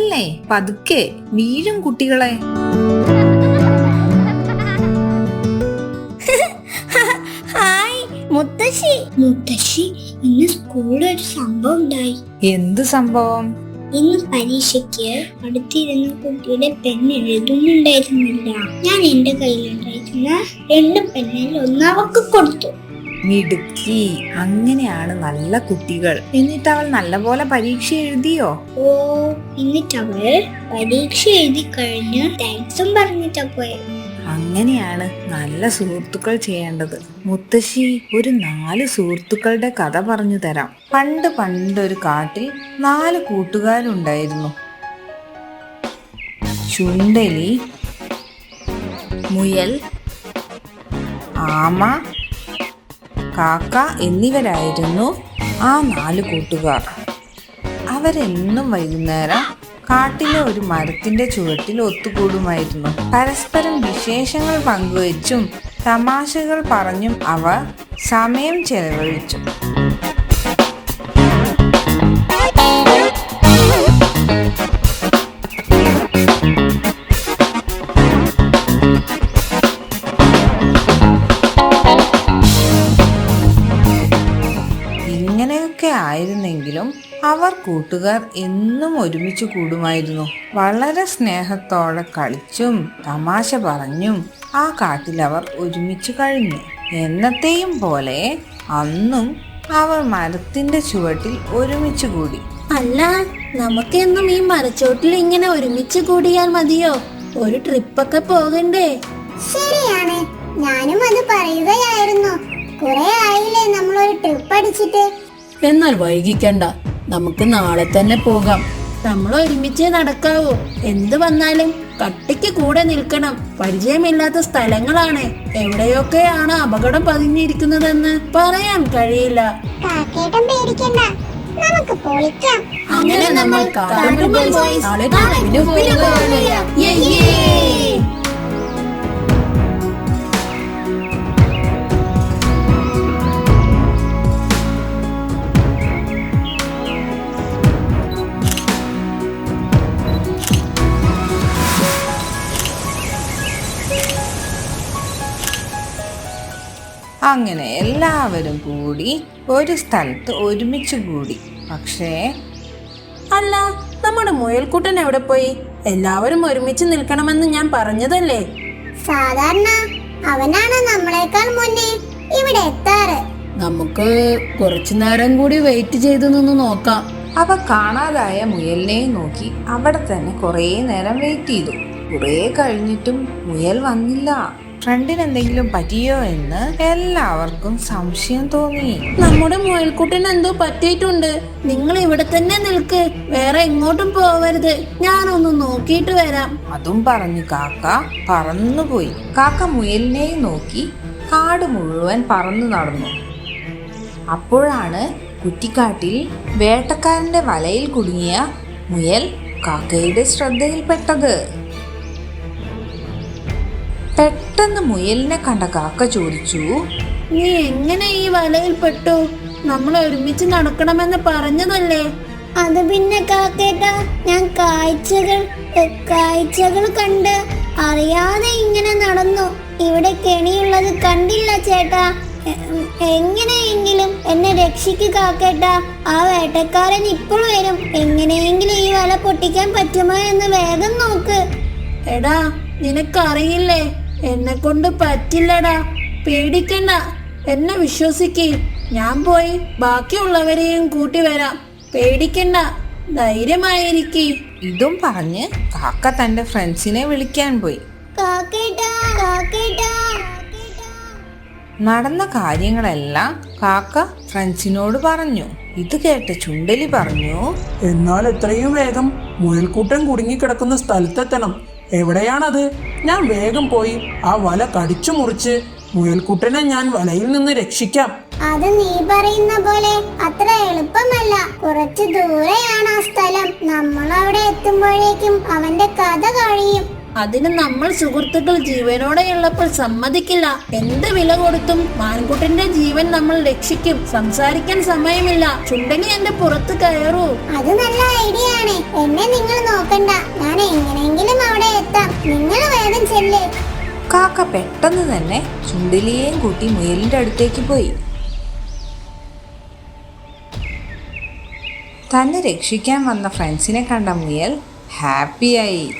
ഓടല്ലേ പതുക്കെ വീഴും കുട്ടികളെ. ഹായ് മുത്തശ്ശി. മുത്തശ്ശി ഇന്ന് സ്കൂളിൽ ഒരു സംഭവം ഉണ്ടായി. എന്ത് സംഭവം? ഇന്ന് പരീക്ഷയ്ക്ക് അടുത്തിരുന്ന കുട്ടിയുടെ പെൻ എഴുതുന്നുണ്ടായിരുന്നില്ല. ഞാൻ എന്റെ കയ്യിലുണ്ടായിരുന്ന രണ്ട് പെണ്ണിൽ ഒന്ന് അവക്ക് കൊടുത്തു. മിടുക്കി. അങ്ങനെയാണ് നല്ല കുട്ടികൾ. എന്നിട്ട് അവൾ നല്ലപോലെ പരീക്ഷ എഴുതിയോ? ഓ എന്നിട്ട് അവൾ പരീക്ഷ എഴുതി കഴിഞ്ഞ്. താങ്ക്സും പറഞ്ഞിട്ടാ പോയത് അങ്ങനെയാണ് നല്ല സുഹൃത്തുക്കൾ ചെയ്യേണ്ടത്. മുത്തശ്ശി ഒരു നാല് സുഹൃത്തുക്കളുടെ കഥ പറഞ്ഞു തരാം. പണ്ട് ഒരു കാട്ടിൽ നാല് കൂട്ടുകാരുണ്ടായിരുന്നു. ചുണ്ടലി മുയൽ ആമ കാക്ക എന്നിവരായിരുന്നു ആ നാല് കൂട്ടുകാർ. അവരെന്നും വൈകുന്നേരം കാട്ടിലെ ഒരു മരത്തിന്റെ ചുവട്ടിൽ ഒത്തുകൂടുമായിരുന്നു. പരസ്പരം വിശേഷങ്ങൾ പങ്കുവച്ചും തമാശകൾ പറഞ്ഞും അവർ സമയം ചെലവഴിച്ചു. അവർ കൂട്ടുകാർ എന്നും ഒരുമിച്ച് കൂടുമായിരുന്നു. വളരെ സ്നേഹത്തോടെ കളിച്ചും തമാശ പറഞ്ഞും ആ കാട്ടിൽ അവർ ഒരുമിച്ച് കഴിഞ്ഞു. എന്നത്തെയും പോലെ അന്നും അവർ മരത്തിന്റെ ചുവട്ടിൽ ഒരുമിച്ച് കൂടി. അല്ല നമുക്കെന്നും ഈ മരച്ചോട്ടിൽ ഇങ്ങനെ ഒരുമിച്ച് കൂടിയാൽ മതിയോ? ഒരു ട്രിപ്പൊക്കെ പോകണ്ടേ? ശരിയാണ്. ഞാനും അത് പറയുകയായിരുന്നു. കുറെ ആയില്ലേ ഒരു ട്രിപ്പ് അടിച്ചിട്ട്? എന്നാൽ വൈകിക്കണ്ട. നമുക്ക് നാളെ തന്നെ പോകാം. നമ്മൾ ഒരുമിച്ച് നടക്കാവൂ. എന്ത് വന്നാലും കട്ടിക്ക് കൂടെ നിൽക്കണം. പരിചയമില്ലാത്ത സ്ഥലങ്ങളാണ്. എവിടെയൊക്കെയാണ് അപകടം പതിഞ്ഞിരിക്കുന്നതെന്ന് പറയാൻ കഴിയില്ല. അങ്ങനെ നമ്മൾ കാട്ടുമുമ്പിൽ പോയി. നാളെ പോവുകയാണ്. അങ്ങനെ എല്ലാവരും കൂടി ഒരു സ്ഥലത്ത് ഒരുമിച്ച് കൂടി. പക്ഷേ അല്ല നമ്മുടെ മുയൽക്കുട്ടൻ എവിടെ പോയി? എല്ലാവരും ഒരുമിച്ച് നിൽക്കണമെന്ന് ഞാൻ പറഞ്ഞതല്ലേ? സാധാരണ അവനാണ് നമ്മളെക്കാൾ മുന്നേ ഇവിടെ എത്താറ്. നമുക്ക് കുറച്ചു നേരം കൂടി വെയിറ്റ് ചെയ്ത് നിന്ന് നോക്കാം. അവ കാണാതായ മുയലിനെ നോക്കി അവിടെ തന്നെ കുറേ നേരം വെയിറ്റ് ചെയ്തു. കുറേ കഴിഞ്ഞിട്ടും മുയൽ വന്നില്ല. ഫ്രണ്ടിന് എന്തെങ്കിലും പറ്റിയോ എന്ന് എല്ലാവർക്കും സംശയം തോന്നി. നമ്മുടെ മുയൽക്കുട്ടൻ എന്തോ പറ്റിയിട്ടുണ്ട്. നിങ്ങൾ ഇവിടെ തന്നെ നിൽക്ക്. വേറെ എങ്ങോട്ടും പോവരുത്. ഞാനൊന്ന് നോക്കിയിട്ട് വരാം. അതും പറഞ്ഞു കാക്ക പറന്നുപോയി. കാക്ക മുയലിനെയും നോക്കി കാട് മുഴുവൻ പറന്നു നടന്നു. അപ്പോഴാണ് കുറ്റിക്കാട്ടിൽ വേട്ടക്കാരന്റെ വലയിൽ കുടുങ്ങിയ മുയൽ കാക്കയുടെ ശ്രദ്ധയിൽപ്പെട്ടത്. പെട്ടെന്ന് മുയലിനെ കണ്ട കാക്ക ചോദിച്ചു നീ എങ്ങനെ ഈ വലയിൽ പെട്ടു? നമ്മൾ ഒരുമിച്ച് നടക്കണമെന്ന് പറഞ്ഞതല്ലേ? അത് പിന്നെ കാക്കേട്ടാ ഞാൻ കാഴ്ചകൾ കാഴ്ചകൾ കണ്ട് അറിയാതെ ഇങ്ങനെ നടന്നു. ഇവിടെ കെണിയുള്ളത് കണ്ടില്ല ചേട്ടാ. എങ്ങനെയെങ്കിലും എന്നെ രക്ഷിക്ക് കാക്കേട്ട. ആ വേട്ടക്കാരൻ ഇപ്പോൾ വരും. എങ്ങനെയെങ്കിലും ഈ വല പൊട്ടിക്കാൻ പറ്റുമോ എന്ന് വേഗം നോക്ക്. എടാ നിനക്കറിയില്ലേ? എന്നെ കൊണ്ട് പറ്റില്ലടാ. പേടിക്കണ്ട. എന്നെ വിശ്വസിക്ക്. ഞാൻ പോയി ബാക്കിയുള്ളവരെയും കൂട്ടി വരാം. പേടിക്കണ്ട. ധൈര്യമായിരിക്കേ. ഇതും പറഞ്ഞ് കാക്ക തന്റെ ഫ്രണ്ട്സിനെ വിളിക്കാൻ പോയി. നടന്ന കാര്യങ്ങളെല്ലാം കാക്ക ഫ്രണ്ട്സിനോട് പറഞ്ഞു. ഇത് കേട്ട ചുണ്ടലി പറഞ്ഞു എന്നാൽ എത്രയും വേഗം മുയൽക്കൂട്ടം കുടുങ്ങിക്കിടക്കുന്ന സ്ഥലത്തെത്തണം. എവിടെയാണത്? ഞാൻ വേഗം പോയി ആ വല കടിച്ചു മുറിച്ച് മുയൽക്കുട്ടനെ ഞാൻ വലയിൽ നിന്ന് രക്ഷിക്കാം. അത് നീ പറയുന്ന പോലെ അത്ര എളുപ്പമല്ല. കുറച്ച് ദൂരെയാണ് ആ സ്ഥലം. നമ്മൾ അവിടെ എത്തുമ്പോഴേക്കും അവന്റെ കഥ കഴിയും. അതിന് നമ്മൾ സുഹൃത്തുക്കൾ ജീവനോടെയുള്ളപ്പോൾ സമ്മതിക്കില്ല. എന്ത് വില കൊടുത്തും മാൻകുട്ടിന്റെ ജീവൻ നമ്മൾ രക്ഷിക്കും. സംസാരിക്കാൻ സമയമില്ല. ചുണ്ടെങ്കി എന്റെ പുറത്ത് കയറൂ. അത് നല്ല ഐഡിയ ആണ്. എന്നെ നിങ്ങൾ നോക്കണ്ട. ഞാൻ എങ്ങനെയെങ്കിലും അവിടെ എത്താം. നിങ്ങൾ വേഗം ചെല്ലേ. കാക്ക പെട്ടെന്ന് തന്നെ ചുണ്ടിലിയെയും കൂട്ടി മുയലിന്റെ അടുത്തേക്ക് പോയി. തന്നെ രക്ഷിക്കാൻ വന്ന ഫ്രണ്ട്സിനെ കണ്ട മുയൽ ഹാപ്പിയായി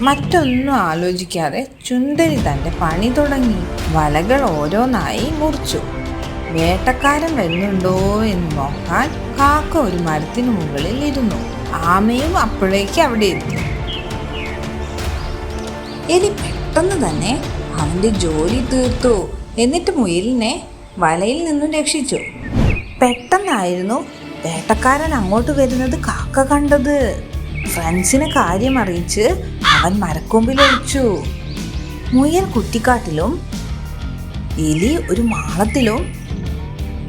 മറ്റൊന്നും ആലോചിക്കാതെ ചുന്ദരി തന്റെ പണി തുടങ്ങി വലകൾ ഓരോന്നായി മുറിച്ചു. വേട്ടക്കാരൻ വരുന്നുണ്ടോ എന്ന് നോക്കാൻ കാക്ക ഒരു മരത്തിനു മുകളിൽ ഇരുന്നു. ആമയും അപ്പോഴേക്ക് അവിടെ എത്തി എലി പെട്ടെന്ന് തന്നെ അവന്റെ ജോലി തീർത്തു. എന്നിട്ട് മുയലിനെ വലയിൽ നിന്നും രക്ഷിച്ചു. പെട്ടെന്നായിരുന്നു വേട്ടക്കാരൻ അങ്ങോട്ട് വരുന്നത് കാക്ക കണ്ടത്. ഫ്രണ്ട്സിനെ കാര്യം അറിയിച്ച് അവൻ മരക്കൊമ്പിൽ ഒഴിച്ചു മുയൽ കുറ്റിക്കാട്ടിലും എലി ഒരു മാളത്തിലും.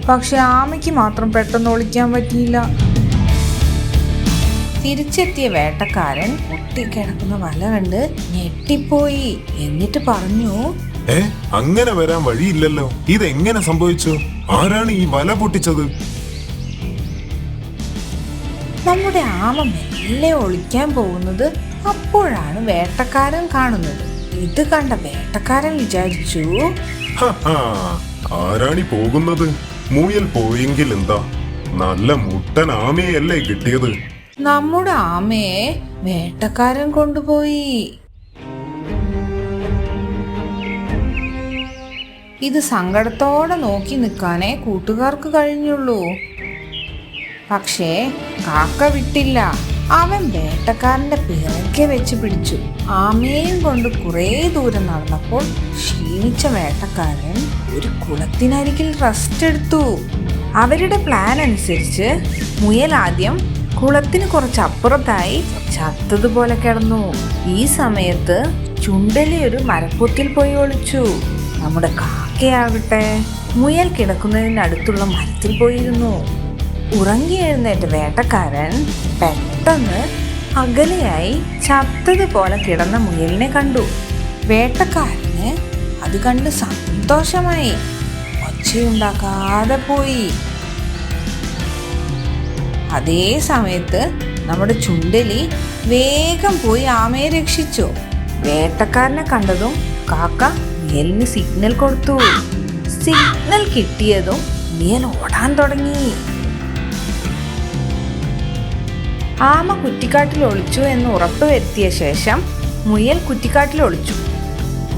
പക്ഷെ ആമയ്ക്ക് മാത്രം പെട്ടെന്ന് ഒളിക്കാൻ പറ്റിയില്ല. തിരിച്ചെത്തിയ വേട്ടക്കാരൻ ഒട്ടിക്കിടക്കുന്ന വല കണ്ട് ഞെട്ടിപ്പോയി. എന്നിട്ട് പറഞ്ഞു ഏ അങ്ങനെ വരാൻ വഴിയില്ലല്ലോ. ഇതെങ്ങനെ സംഭവിച്ചു? ആരാണ് ഈ വല പൊട്ടിച്ചത്? നമ്മുടെ ആമ മെല്ലെ ഒളിക്കാൻ പോകുന്നത്? അപ്പോഴാണ് വേട്ടക്കാരൻ കാണുന്നത്. ഇത് കണ്ട വേട്ടക്കാരൻ വിചാരിച്ചു ആരാണി പോകുന്നത്? മുയൽ പോയെങ്കിൽ എന്താ? നല്ല മുട്ടൻ ആമയല്ലേ കിട്ടിയത്. നമ്മുടെ ആമയെ വേട്ടക്കാരൻ കൊണ്ടുപോയി. ഇത് സങ്കടത്തോടെ നോക്കി നിൽക്കാനേ കൂട്ടുകാർക്ക് കഴിഞ്ഞുള്ളൂ. പക്ഷേ കാക്ക വിട്ടില്ല. അവൻ വേട്ടക്കാരന്റെ പിറകെ വെച്ച് പിടിച്ചു. ആമയും കൊണ്ട് കുറേ ദൂരം നടന്നപ്പോൾ ക്ഷീണിച്ച വേട്ടക്കാരൻ ഒരു കുളത്തിനരികിൽ റെസ്റ്റ് എടുത്തു. അവരുടെ പ്ലാൻ അനുസരിച്ച് മുയൽ ആദ്യം കുളത്തിന് കുറച്ച് അപ്പുറത്തായി ചത്തതുപോലെ കിടന്നു. ഈ സമയത്ത് ചുണ്ടലി ഒരു മരപ്പൊത്തിൽ പോയി ഒളിച്ചു. നമ്മുടെ കാക്കയാകട്ടെ. മുയൽ കിടക്കുന്നതിനടുത്തുള്ള മരത്തിൽ പോയിരുന്നു. ഉറങ്ങി എഴുന്നേറ്റ വേട്ടക്കാരൻ പെട്ടെന്ന് അകലെയായി ചത്തതുപോലെ കിടന്ന മുയലിനെ കണ്ടു. വേട്ടക്കാരന് അത് കണ്ട് സന്തോഷമായി. ഒച്ചയുണ്ടാക്കാതെ പോയി. അതേ സമയത്ത് നമ്മുടെ ചുണ്ടലി വേഗം പോയി ആമയെ രക്ഷിച്ചു. വേട്ടക്കാരനെ കണ്ടതും കാക്ക മുയലിന് സിഗ്നൽ കൊടുത്തു. സിഗ്നൽ കിട്ടിയതും മുയൽ ഓടാൻ തുടങ്ങി. ആമ കുറ്റിക്കാട്ടിൽ ഒളിച്ചു എന്ന് ഉറപ്പുവരുത്തിയ ശേഷം മുയൽ കുറ്റിക്കാട്ടിൽ ഒളിച്ചു.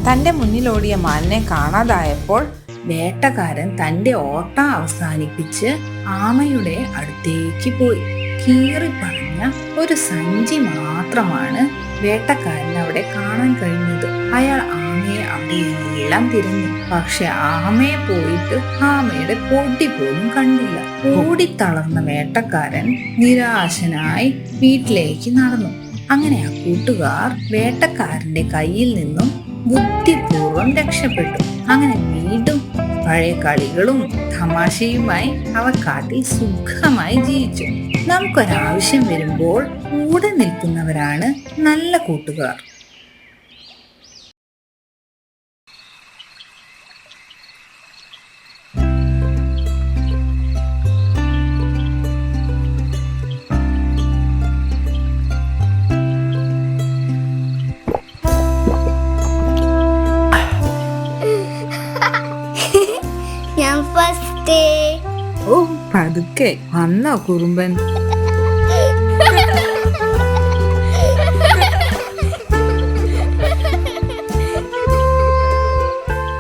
തന്റെ മുന്നിലോടിയ മാനിനെ കാണാതായപ്പോൾ വേട്ടക്കാരൻ തന്റെ ഓട്ടം അവസാനിപ്പിച്ച് ആമയുടെ അടുത്തേക്ക് പോയി. കീറി പറഞ്ഞ ഒരു സഞ്ചി മാത്രമാണ് വേട്ടക്കാരൻ അവിടെ കാണാൻ കഴിഞ്ഞത്. അയാൾ ആമയെ അമ്മയെല്ലാം തിരഞ്ഞു. പക്ഷെ ആമയെ പോയിട്ട് ആമയുടെ പൊടി പോലും കണ്ടില്ല. ഓടിത്തളർന്ന വേട്ടക്കാരൻ നിരാശനായി വീട്ടിലേക്ക് നടന്നു. അങ്ങനെ ആ കൂട്ടുകാർ വേട്ടക്കാരന്റെ കയ്യിൽ നിന്നും ബുദ്ധിപൂർവം രക്ഷപ്പെട്ടു. അങ്ങനെ വീണ്ടും പഴയ കളികളും തമാശയുമായി അവർ കാട്ടിൽ സുഖമായി ജീവിച്ചു. നമുക്കൊരാവശ്യം വരുമ്പോൾ കൂടെ നിൽക്കുന്നവരാണ് നല്ല കൂട്ടുകാർ. പതുക്കെ വന്നോ കുറുമ്പൻ.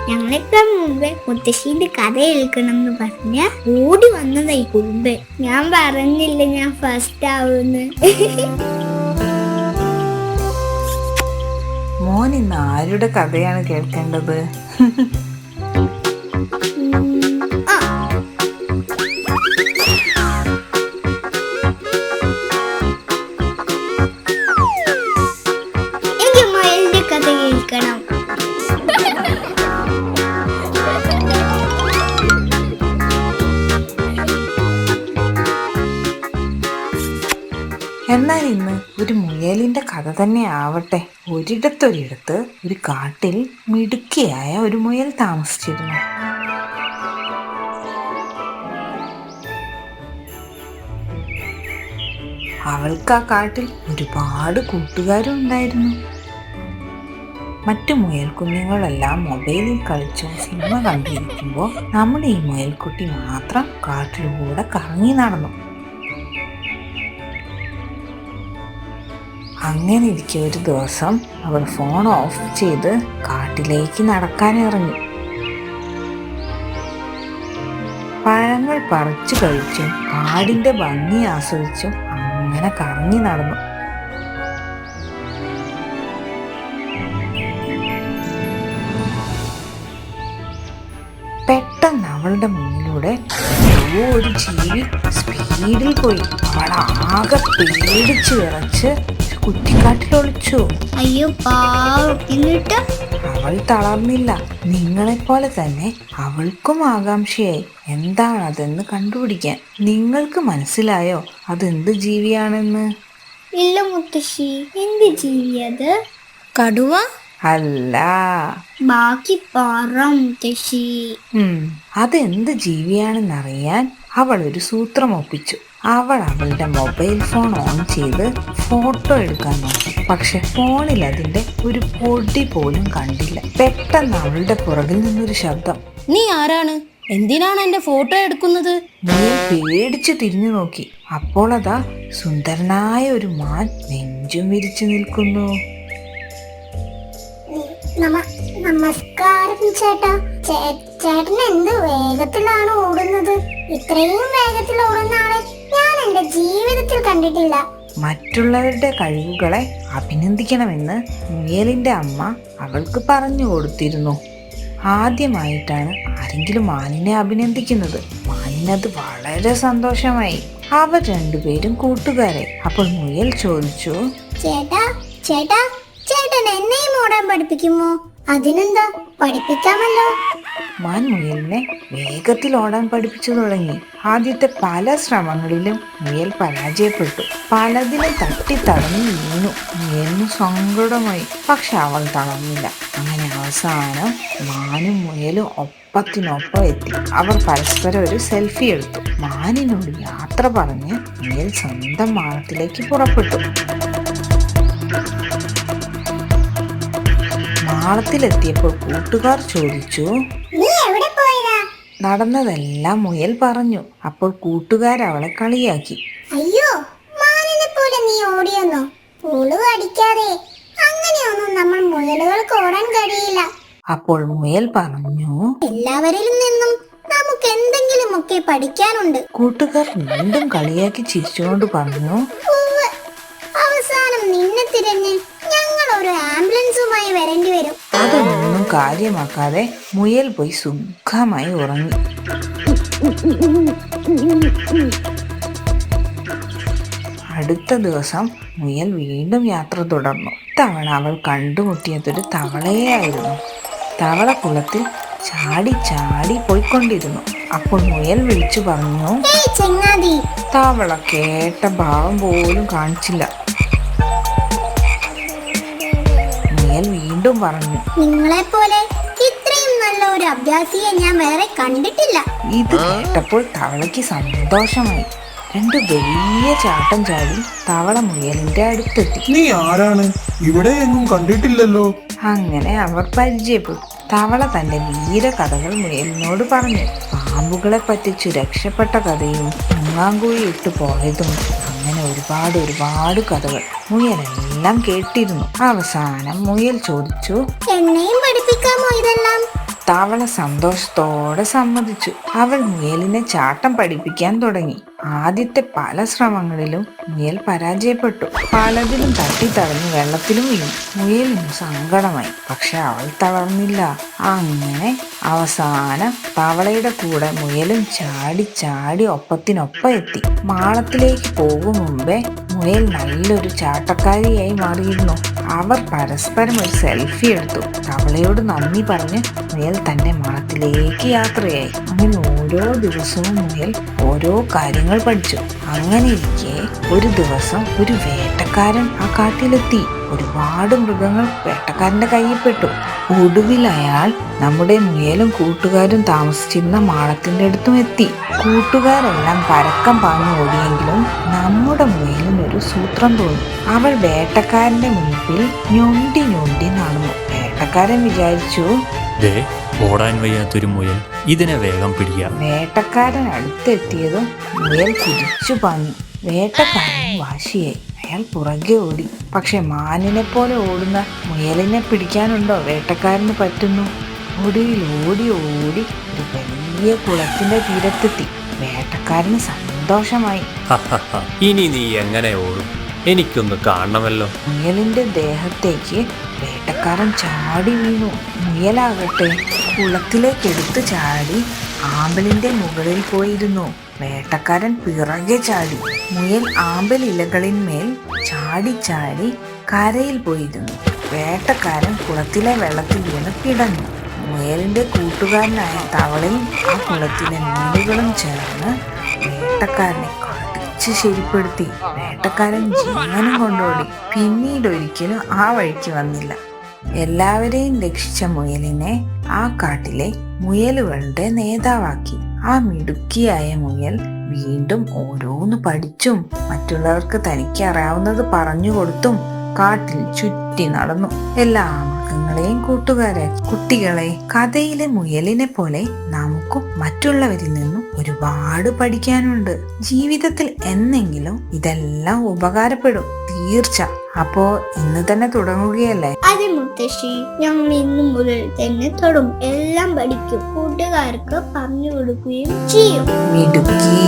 ഞങ്ങളെക്കാൾ മുമ്പേ മുത്തശ്ശീന്റെ കഥ കേൾക്കണം എന്ന് പറഞ്ഞ ഓടി വന്നതായി കുറുമ്പ് ഞാൻ പറഞ്ഞില്ല ഞാൻ ഫസ്റ്റ് ആവുന്ന്. മോൻ ഇന്ന് ആരുടെ കഥയാണ് കേൾക്കേണ്ടത്? കഥ തന്നെ ആവട്ടെ. ഒരിടത്തൊരിടത്ത് ഒരു കാട്ടിൽ മിടുക്കിയായ ഒരു മുയൽ താമസിച്ചിരുന്നു. അവൾക്ക് ആ കാട്ടിൽ ഒരുപാട് കൂട്ടുകാരും ഉണ്ടായിരുന്നു. മറ്റു മുയൽ കുഞ്ഞുങ്ങളെല്ലാം മൊബൈലിൽ കളിച്ചോ സിനിമ കണ്ടിരിക്കുമ്പോൾ നമ്മുടെ ഈ മുയൽക്കുട്ടി മാത്രം കാട്ടിലൂടെ കറങ്ങി നടന്നു. അങ്ങനെ ഇരിക്കെ ഒരു ദിവസം അവൾ ഫോൺ ഓഫ് ചെയ്ത് കാട്ടിലേക്ക് നടക്കാൻ ഇറങ്ങി. പഴങ്ങൾ പറിച്ചു കഴിച്ചും കാടിന്റെ ഭംഗി ആസ്വദിച്ചും അങ്ങനെ കറങ്ങി നടന്നു. പെട്ടെന്ന് അവളുടെ മുന്നിലൂടെ ഒരു ജീവി സ്പീഡിൽ പോയി. അവൾ ആകെ പേടിച്ച് വിറച്ച് കുറ്റിക്കാട്ടിൽ ഒളിച്ചു അയ്യോ പാവം. എന്നിട്ട്? അവൾ തളർന്നില്ല. നിങ്ങളെപ്പോലെ തന്നെ അവൾക്കും ആകാംക്ഷയായി. എന്താണതെന്ന് കണ്ടുപിടിക്കാൻ. നിങ്ങൾക്ക് മനസ്സിലായോ? അതെന്ത് ജീവിയാണെന്ന്? ഇല്ല മുത്തശ്ശി. എന്ത് ജീവിയത്? കടുവ? അല്ല. ബാക്കി പറ മുത്തശ്ശി. അതെന്ത് ജീവിയാണെന്നറിയാൻ അവൾ ഒരു സൂത്രം ഒപ്പിച്ചു. അവൾ അവളുടെ മൊബൈൽ ഫോൺ ഓൺ ചെയ്ത് ഫോട്ടോ എടുക്കാൻ നോക്കി. പക്ഷെ ഫോണിൽ അതിന്റെ ഒരു പൊടി പോലും കണ്ടില്ല. പെട്ടെന്ന് അവളുടെ പുറകിൽ നിന്നൊരു ശബ്ദം. നീ ആരാണ്? എന്തിനാണ് എന്റെ ഫോട്ടോ എടുക്കുന്നത്? നീ പേടിച്ച് തിരിഞ്ഞു നോക്കി. അപ്പോൾ അതാ സുന്ദരനായ ഒരു മാൻ നെഞ്ചും വിരിച്ചു നിൽക്കുന്നു. നമസ്കാരം ചേട്ടാ. ചേട്ടൻ എന്ത് വേഗത്തിലാണ് ഓടുന്നത്. ഇത്രയും വേഗത്തിൽ ഓടുന്ന ജീവിതത്തിൽ കണ്ടിട്ടില്ല. മറ്റുള്ളവരുടെ കഴിവുകളെ അഭിനന്ദിക്കണമെന്ന് മുയലിന്റെ അമ്മ അവൾക്ക് പറഞ്ഞു കൊടുത്തിരുന്നു. ആദ്യമായിട്ടാണ് ആരെങ്കിലും മാനിനെ അഭിനന്ദിക്കുന്നത്. മാനിനത് വളരെ സന്തോഷമായി. അവർ രണ്ടുപേരും കൂട്ടുകാരെ. അപ്പോൾ മുയൽ ചോദിച്ചു ചേട്ടാ ചേട്ടാ ചേട്ടൻ എന്നെയും ഓടാൻ പഠിപ്പിക്കുമോ? അതിനെന്താ? പഠിപ്പിക്കാമല്ലോ മാൻ മുയലിനെ വേഗത്തിൽ ഓടാൻ പഠിപ്പിച്ചു തുടങ്ങി. ആദ്യത്തെ പല ശ്രമങ്ങളിലും മുയൽ പരാജയപ്പെട്ടു. പലതിലും തട്ടി തടഞ്ഞു വീണു. മുയലിന് സങ്കടമായി. പക്ഷെ അവൾ തളർന്നില്ല. അങ്ങനെ അവസാനം മാനും മുയലും ഒപ്പത്തിനൊപ്പം എത്തി. അവർ പരസ്പരം ഒരു സെൽഫി എടുത്തു. മാനിനോട് യാത്ര പറഞ്ഞ് മുയൽ സ്വന്തം മാനത്തിലേക്ക് പുറപ്പെട്ടു. മാളത്തിലെത്തിയപ്പോൾ കൂട്ടുകാർ ചോദിച്ചു നടന്നതെല്ലാം മുയൽ പറഞ്ഞു. അപ്പോൾ കൂട്ടുകാർ അവളെ കളിയാക്കി. അയ്യോ മാനിനെ പോലെ നീ ഓടിയെന്നോ? പുളു അടിക്കാതെ. അങ്ങനെയൊന്നും നമ്മൾ മുയലുകൾക്ക് ഓടാൻ കഴിയില്ല. അപ്പോൾ മുയൽ പറഞ്ഞു എല്ലാവരിലും നിന്നും നമുക്ക് എന്തെങ്കിലും ഒക്കെ പഠിക്കാനുണ്ട്. കൂട്ടുകാർ വീണ്ടും കളിയാക്കി ചിരിച്ചുകൊണ്ട് പറഞ്ഞു അവസാനം നിന്നെ തിരഞ്ഞ് ഒരു ആംബുലൻസുമായി വരേണ്ടി വരും. അതൊന്നും കാര്യമാക്കാതെ മുയൽ പോയി സുഖമായി ഉറങ്ങി. അടുത്ത ദിവസം മുയൽ വീണ്ടും യാത്ര തുടർന്നു. തവണ അവൾ കണ്ടുമുട്ടിയതൊരു തവളയായിരുന്നു. തവള കുളത്തിൽ ചാടി ചാടി പോയിക്കൊണ്ടിരുന്നു. അപ്പോൾ മുയൽ വിളിച്ചു പറഞ്ഞു തവള കേട്ട ഭാവം പോലും കാണിച്ചില്ല. വീണ്ടും പറഞ്ഞു. നിങ്ങളെ പോലെ ഇത്രയും നല്ല ഒരു അഭ്യാസിയെ ഞാൻ വേറെ കണ്ടിട്ടില്ല. ഇത് കേട്ടപ്പോൾ തവളയ്ക്ക് സന്തോഷമായി. രണ്ട് വലിയ ചാട്ടം ചാടി തവള മുയലിന്റെ അടുത്തെത്തി. നീ ആരാണ്? ഇവിടെ എങ്ങും കണ്ടിട്ടില്ലല്ലോ. അങ്ങനെ അവർ പരിചയപ്പെട്ടു. തവള തന്റെ വീര കഥകൾ മുയലിനോട് പറഞ്ഞു. പാമ്പുകളെ പറ്റിച്ചു രക്ഷപ്പെട്ട കഥയും മുങ്ങാങ്കുഴി ഇട്ട് പോയതും അങ്ങനെ ഒരുപാട് ഒരുപാട് കഥകൾ മുയലെല്ലാം കേട്ടിരുന്നു. അവസാനം മുയൽ ചോദിച്ചു എന്നെയും പഠിപ്പിക്കാമോ ഇതെല്ലാം? തവള സന്തോഷത്തോടെ സമ്മതിച്ചു. അവൾ മുയലിനെ ചാട്ടം പഠിപ്പിക്കാൻ തുടങ്ങി. ആദ്യത്തെ പല ശ്രമങ്ങളിലും മുയൽ പരാജയപ്പെട്ടു. പലതിലും തട്ടിത്തടഞ്ഞ് വെള്ളത്തിലും വീണു. മുയലിന് സങ്കടമായി. പക്ഷെ അവൾ തളർന്നില്ല. അങ്ങനെ അവസാനം തവളയുടെ കൂടെ മുയലും ചാടി ചാടി ഒപ്പത്തിനൊപ്പം എത്തി. മാളത്തിലേക്ക് പോകും മുമ്പേ മുയൽ നല്ലൊരു ചാട്ടക്കാരിയായി മാറിയിരുന്നു. അവർ പരസ്പരം ഒരു സെൽഫി എടുത്തു. തവളയോട് നന്ദി പറഞ്ഞ് മുയൽ തന്റെ മണത്തിലേക്ക് യാത്രയായി. അങ്ങനെ ഓരോ ദിവസവും മുയൽ ഓരോ കാര്യങ്ങൾ പഠിച്ചു. അങ്ങനെ ഇരിക്കെ ഒരു ദിവസം ഒരു വേട്ടക്കാരൻ ആ കാട്ടിലെത്തി. ഒരുപാട് മൃഗങ്ങൾ വേട്ടക്കാരന്റെ കയ്യിൽ പെട്ടു ഒടുവിൽ അയാൾ നമ്മുടെ മുയലും കൂട്ടുകാരും താമസിച്ചിരുന്ന മാളത്തിന്റെ അടുത്തും എത്തി. കൂട്ടുകാരെല്ലാം പരക്കം പാഞ്ഞു ഓടിയെങ്കിലും നമ്മുടെ മുയലിനൊരു സൂത്രം തോന്നി. അവൾ വേട്ടക്കാരന്റെ മുൻപിൽ ഞൊണ്ടി ഞൊണ്ടി നടന്നു. വേട്ടക്കാരൻ വിചാരിച്ചു ഓടാൻ വയ്യാത്തൊരു മുയൽ ഇതിനെ വേഗം പിടിക്കാം വേട്ടക്കാരൻ അടുത്തെത്തിയതും മുയൽ കുതിച്ചു പാഞ്ഞു. വേട്ടക്കാരൻ വാശിയായി. അയാൾ പുറകെ ഓടി. പക്ഷെ മാനിനെ പോലെ ഓടുന്ന മുയലിനെ പിടിക്കാനുണ്ടോ? വേട്ടക്കാരന് പറ്റുന്നു. ഒടുവിൽ ഓടി ഓടി ഒരു വലിയ കുളത്തിന്റെ തീരത്തെത്തി. വേട്ടക്കാരന് സന്തോഷമായി. ഇനി നീ എങ്ങനെ ഓടും? എനിക്കൊന്ന് കാണണമല്ലോ. മുയലിന്റെ ദേഹത്തേക്ക് വേട്ടക്കാരൻ ചാടി വീണു. മുയലാകട്ടെ കുളത്തിലേക്ക് എടുത്തു ചാടി ആമ്പലിന്റെ മുകളിൽ പോയിരുന്നു. വേട്ടക്കാരൻ പിറകെ ചാടി മുയൽ ആമ്പൽ ഇലകളിന്മേൽ ചാടി ചാടി കരയിൽ പോയിരുന്നു. വേട്ടക്കാരൻ കുളത്തിലെ വെള്ളത്തിൽ വീണ് കിടന്നു. മുയലിന്റെ കൂട്ടുകാരനായ തവളയും ആ കുളത്തിലെ മീനുകളും ചേർന്ന് വേട്ടക്കാരനെ കടിച്ച് ശരിപ്പെടുത്തി. വേട്ടക്കാരൻ ജീവനും കൊണ്ടോടി. പിന്നീട് ഒരിക്കലും ആ വഴിക്ക് വന്നില്ല. എല്ലാവരെയും രക്ഷിച്ച മുയലിനെ ആ കാട്ടിലെ മുയലുകളുടെ നേതാവാക്കി. ആ മിടുക്കിയായ മുയൽ വീണ്ടും ഓരോന്ന് പഠിച്ചും മറ്റുള്ളവർക്ക് തനിക്ക് അറിയാവുന്നത് പറഞ്ഞു കൊടുത്തും കാട്ടിൽ ചുറ്റി നടന്നു. എല്ലാ മൃഗങ്ങളെയും കൂട്ടുകാരെ കുട്ടികളെ കഥയിലെ മുയലിനെ പോലെ നമുക്കും മറ്റുള്ളവരിൽ നിന്നും ഒരുപാട് പഠിക്കാനുണ്ട്. ജീവിതത്തിൽ എന്നെങ്കിലും ഇതെല്ലാം ഉപകാരപ്പെടും. തീർച്ച. അപ്പോ ഇന്ന് തന്നെ തുടങ്ങുകയല്ലേ? അതെ മുത്തശ്ശി ഞങ്ങൾ ഇന്ന് മുതൽ തന്നെ തുടങ്ങും എല്ലാം പഠിക്കും. കൂട്ടുകാർക്ക് പറഞ്ഞു കൊടുക്കുകയും ചെയ്യും. മിടുക്കി.